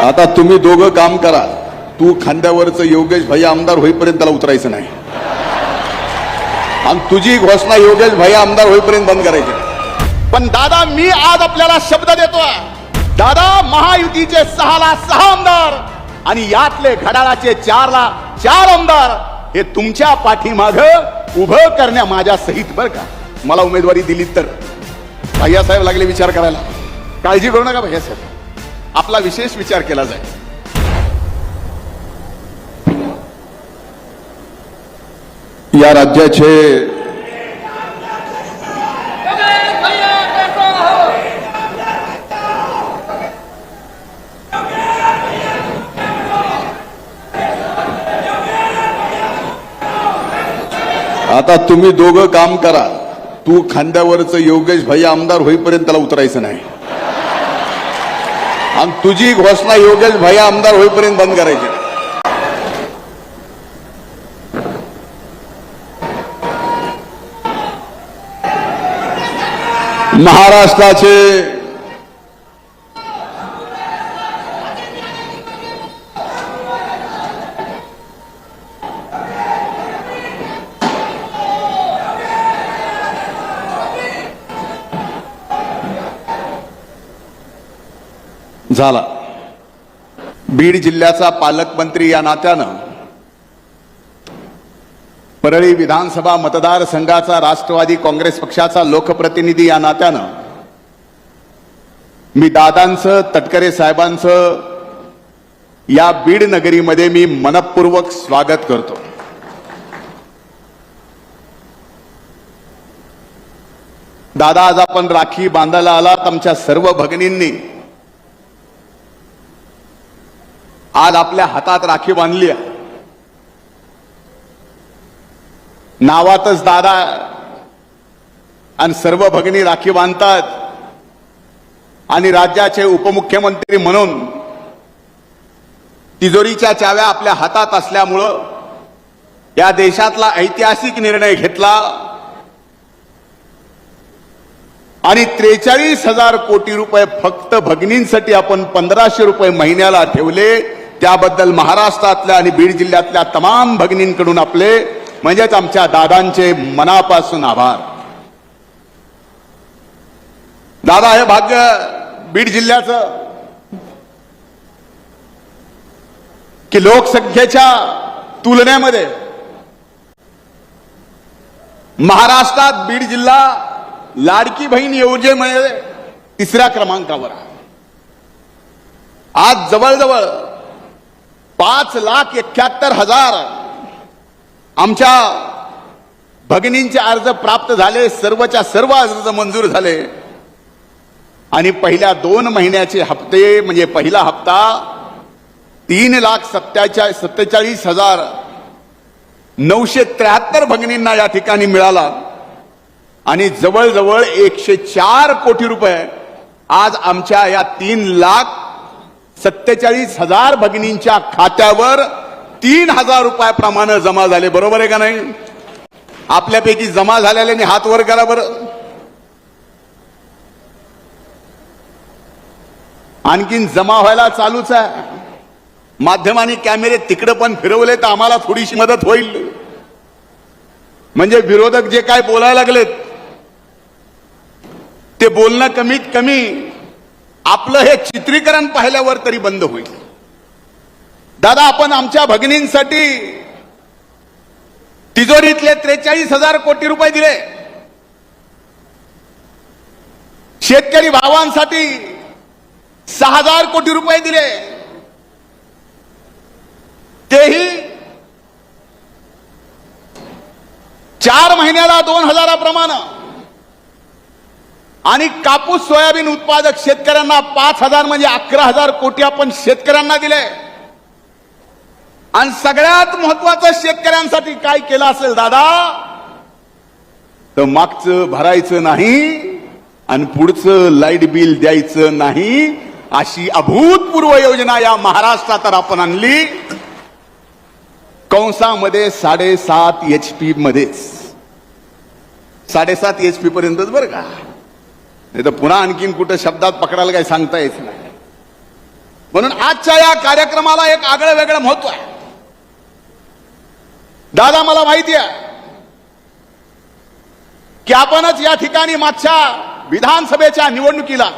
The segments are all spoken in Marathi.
आता तुम्ही दोघं काम करा. तू खांद्यावरचं योगेश भाई आमदार होईपर्यंत त्याला उतरायचं नाही. आणि तुझी घोषणा योगेश भाई आमदार होईपर्यंत बंद करायची. पण दादा मी आज आपल्याला शब्द देतोय. दादा महायुतीचे सहाला सहा आमदार आणि यातले घड्याळाचे चारला चार आमदार हे तुमच्या पाठीमाग उभं करण्या माझ्या सहित बर का? मला उमेदवारी दिली तर. भैयासाहेब लागले विचार करायला. काळजी करू नका भैयासाहेब आपला विशेष विचार केला जाईल. या राज्याचे आता तुम्ही दोघं काम करा. तू खांद्यावरचं योगेश भाई आमदार होईपर्यंत त्याला उतरायचं नाही. आणि तुझी घोषणा योगेश भाई आमदार होईपर्यंत बंद करायची. महाराष्ट्राचे झाला. बीड जिल्ह्याचा पालकमंत्री या नात्यानं परळी विधानसभा मतदारसंघाचा राष्ट्रवादी काँग्रेस पक्षाचा लोकप्रतिनिधी या नात्यानं मी दादांचं तटकरे साहेबांचं या बीड नगरीमध्ये मी मनपूर्वक स्वागत करतो. दादा आज आपण राखी बांधायला आलात आमच्या सर्व भगिनींनी. आज आपल्या हातात राखी बांधली आहे. नावातच दादा आणि सर्व भगिनी राखी बांधतात आणि राज्याचे उपमुख्यमंत्री म्हणून तिजोरीच्या चाव्या आपल्या हातात असल्यामुळं या देशातला ऐतिहासिक निर्णय घेतला आणि त्रेचाळीस हजार कोटी रुपये फक्त भगिनींसाठी आपण पंधराशे रुपये महिन्याला ठेवले त्याबद्दल महाराष्ट्रातल्या आणि बीड जिल्ह्यातल्या तमाम भगिनींकडून आपले म्हणजेच आमच्या दादांचे मनापासून आभार. दादा हे भाग्य बीड जिल्ह्याचं की लोकसंख्येच्या तुलनेमध्ये महाराष्ट्रात बीड जिल्हा लाडकी बहीण योजनेमध्ये तिसऱ्या क्रमांकावर आहे. आज जवळजवळ पाच लाख एक्क्याहत्तर हजार. आमच्या भगिनींचे अर्ज प्राप्त झाले सर्वच्या सर्व अर्ज मंजूर झाले. आणि पहिल्या दोन महिन्याचे हप्ते म्हणजे पहिला हप्ता तीन लाख सत्याच्या सत्तेचाळीस हजार नऊशे त्र्याहत्तर भगिनींना या ठिकाणी मिळाला. आणि जवळजवळ एकशे चार कोटी रुपये आज आमच्या या तीन लाख सत्तेचाळीस हजार भगिनींच्या खात्यावर तीन हजार रुपयाप्रमाणे जमा झाले बरोबर आहे का नाही? आपल्यापैकी जमा झालेल्यांनी हात वर करा बरं. आणखीन जमा व्हायला चालूच आहे. माध्यमांनी कॅमेरे तिकडे पण फिरवले तर आम्हाला थोडीशी मदत होईल. म्हणजे विरोधक जे काय बोलायला लागलेत ते बोलणं कमीत कमी आपलं हे चित्रीकरण पाहिल्यावर तरी बंद होईल. दादा आपण आमच्या भगिनींसाठी तिजोरीतले त्रेचाळीस हजार कोटी रुपये दिले. शेतकरी भावांसाठी सहा हजार कोटी रुपये दिले. तेही चार महिन्याला दोन हजाराप्रमाणे. आणि कापूस सोयाबीन उत्पादक शेतकऱ्यांना पाच हजार म्हणजे अकरा हजार कोटी आपण शेतकऱ्यांना दिले आणि सगळ्यात महत्वाचं शेतकऱ्यांसाठी काय केलं असेल दादा? तर मागचं भरायचं नाही आणि पुढचं लाइट बिल द्यायचं नाही अशी अभूतपूर्व योजना या महाराष्ट्रात तर आपण आणली. कंसामध्ये साडेसात एच पी मध्येच. साडेसात एच पी पर्यंतच बरं का? नाही तर पुन्हा आणखीन कुठं शब्दात पकडायला काही सांगता येत नाही. म्हणून आजच्या या कार्यक्रमाला एक आगळं वेगळं महत्त्व आहे. दादा मला माहिती आहे की आपणच या ठिकाणी मागच्या विधानसभेच्या निवडणुकीला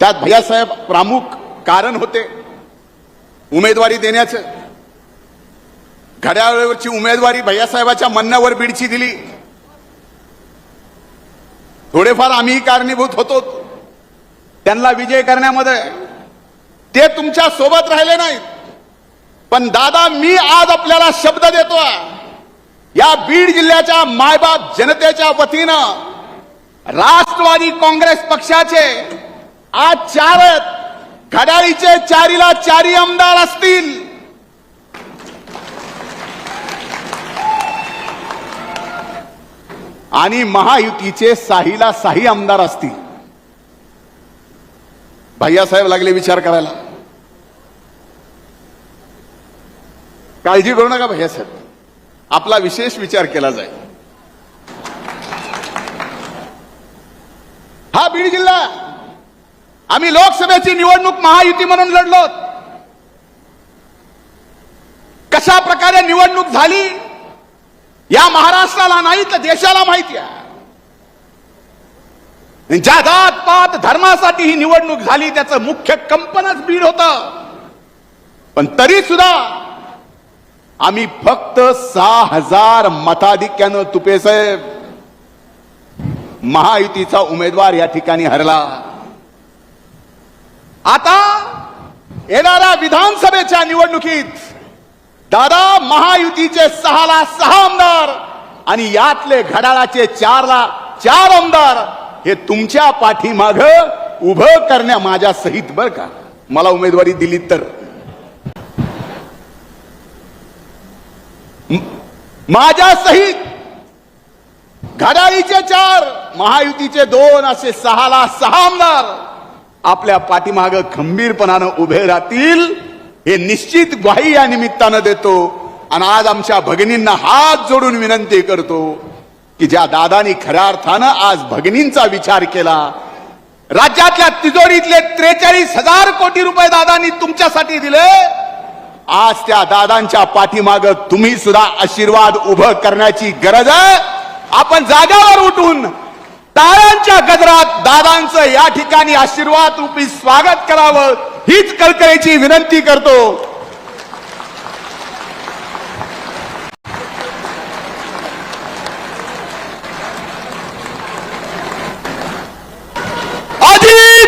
त्यात भैयासाहेब प्रामुख कारण होते उमेदवारी देण्याचं. घड्याळावरची उमेदवारी भैयासाहेबाच्या म्हणण्यावर बीडची दिली. थोडेफार आम्ही कारणीभूत होतो. त्यांना विजय करण्यामध्ये ते तुमच्यासोबत राहिले नाहीत. पण दादा मी आज आपल्याला शब्द देतो या बीड जिल्ह्याच्या मायबाप जनतेच्या वतीनं राष्ट्रवादी काँग्रेस पक्षाचे आज चार घड्याळीचे चारीला चारी आमदार असतील. आणि महायुतीचे साहीला साही आमदार असतील. भैयासाहेब लागले विचार करायला. काळजी करू नका भैयासाहेब आपला विशेष विचार केला जाईल. हा बीड जिल्हा. आम्ही लोकसभेची निवडणूक महायुती म्हणून लढलो. कशा प्रकारे निवडणूक झाली? या महाराष्ट्राला नाही तर देशाला माहिती आहे. ज्या जात पात धर्मासाठी ही निवडणूक झाली त्याचं मुख्य कंपनच बीड होत. पण तरी सुद्धा आम्ही फक्त सहा हजार मताधिक्यानं तुपे साहेब. महायुतीचा उमेदवार या ठिकाणी हरला. आता येणाऱ्या विधानसभेच्या निवडणुकीत दादा महायुतीचे सहाला सहा आमदार आणि यातले घड्याळाचे चारला चार आमदार हे तुमच्या पाठीमाग उभं करण्या माझ्या सहित बर का? मला उमेदवारी दिली तर. माझ्या सहित घड्याळीचे चार महायुतीचे दोन असे सहाला सहा आमदार आपल्या पाठीमाग खंबीरपणानं उभे राहतील. हे निश्चित ग्वाही या निमित्तानं देतो. आणि आज आमच्या भगिनींना हात जोडून विनंती करतो की ज्या दादानी खऱ्या अर्थानं आज भगिनींचा विचार केला राज्यातल्या तिजोरीतले त्रेचाळीस हजार कोटी रुपये दादांनी तुमच्यासाठी दिले आज त्या दादांच्या पाठीमाग तुम्ही सुद्धा आशीर्वाद उभं करण्याची गरज आहे. आपण जागावर उठून टाळ्यांच्या गजरात दादांचं या ठिकाणी आशीर्वाद रूपी स्वागत करावं हीच कळकळीची विनंती करतो.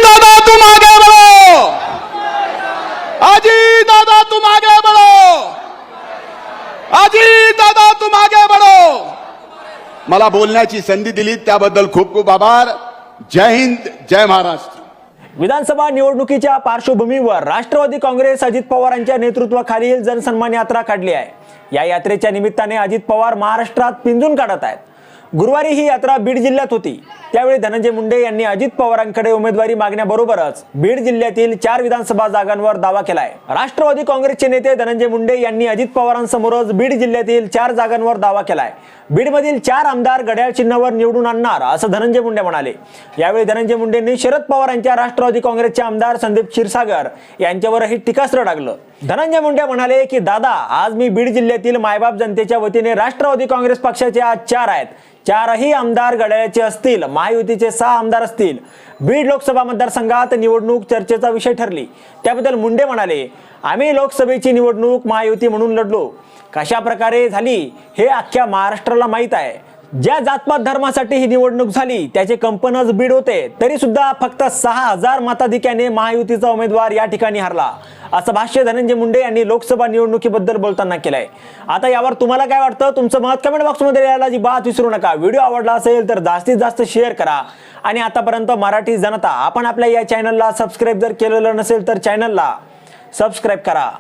दादा दादा दादा मला बोलण्याची संधी दिली त्याबद्दल खूप खूप आभार. जय हिंद जय महाराष्ट्र. विधानसभा निवडणुकीच्या पार्श्वभूमीवर राष्ट्रवादी काँग्रेस अजित पवारांच्या नेतृत्वाखालील जनसन्मान यात्रा काढली आहे. या यात्रेच्या निमित्ताने अजित पवार महाराष्ट्रात पिंजून काढत आहेत. गुरुवारी ही यात्रा बीड जिल्ह्यात होती. त्यावेळी धनंजय मुंडे यांनी अजित पवारांकडे उमेदवारी मागण्याबरोबरच बीड जिल्ह्यातील चार विधानसभा जागांवर दावा केलाय. राष्ट्रवादी काँग्रेसचे नेते धनंजय मुंडे यांनी अजित पवारांसमोरच बीड जिल्ह्यातील चार जागांवर दावा केलाय. बीडमधील चार आमदार घड्याळ चिन्हावर निवडून आणणार असं धनंजय मुंडे म्हणाले. यावेळी धनंजय मुंडेंनी शरद पवार यांच्या राष्ट्रवादी काँग्रेसचे आमदार संदीप क्षीरसागर यांच्यावरही टीकास्त्र टाकलं धनंजय मुंडे म्हणाले की दादा आज मी बीड जिल्ह्यातील मायबाप जनतेच्या वतीने राष्ट्रवादी काँग्रेस पक्षाचे आज चार आहेत. चारही आमदार घड्याळ्याचे असतील महायुतीचे सहा आमदार असतील. बीड लोकसभा मतदारसंघात निवडणूक चर्चेचा विषय ठरली. त्याबद्दल मुंडे म्हणाले आम्ही लोकसभेची निवडणूक महायुती म्हणून लढलो. कशा प्रकारे झाली हे अख्ख्या महाराष्ट्राला माहीत आहे. ज्या जातपात धर्मासाठी ही निवडणूक झाली त्याचे कंपनच बीड होते तरी सुद्धा फक्त सहा हजार मताधिक्याने महायुतीचा उमेदवार या ठिकाणी हरला. असं भाष्य धनंजय मुंडे यांनी लोकसभा निवडणुकीबद्दल बोलताना केलंय. आता यावर तुम्हाला काय वाटतं? तुमचं मत कमेंट बॉक्समध्ये जी बात विसरू नका. व्हिडिओ आवडला असेल तर जास्तीत जास्त शेअर करा. आणि आतापर्यंत मराठी जनता आपण आपल्या या चॅनलला सबस्क्राईब जर केलेलं नसेल तर चॅनलला सबस्क्राईब करा.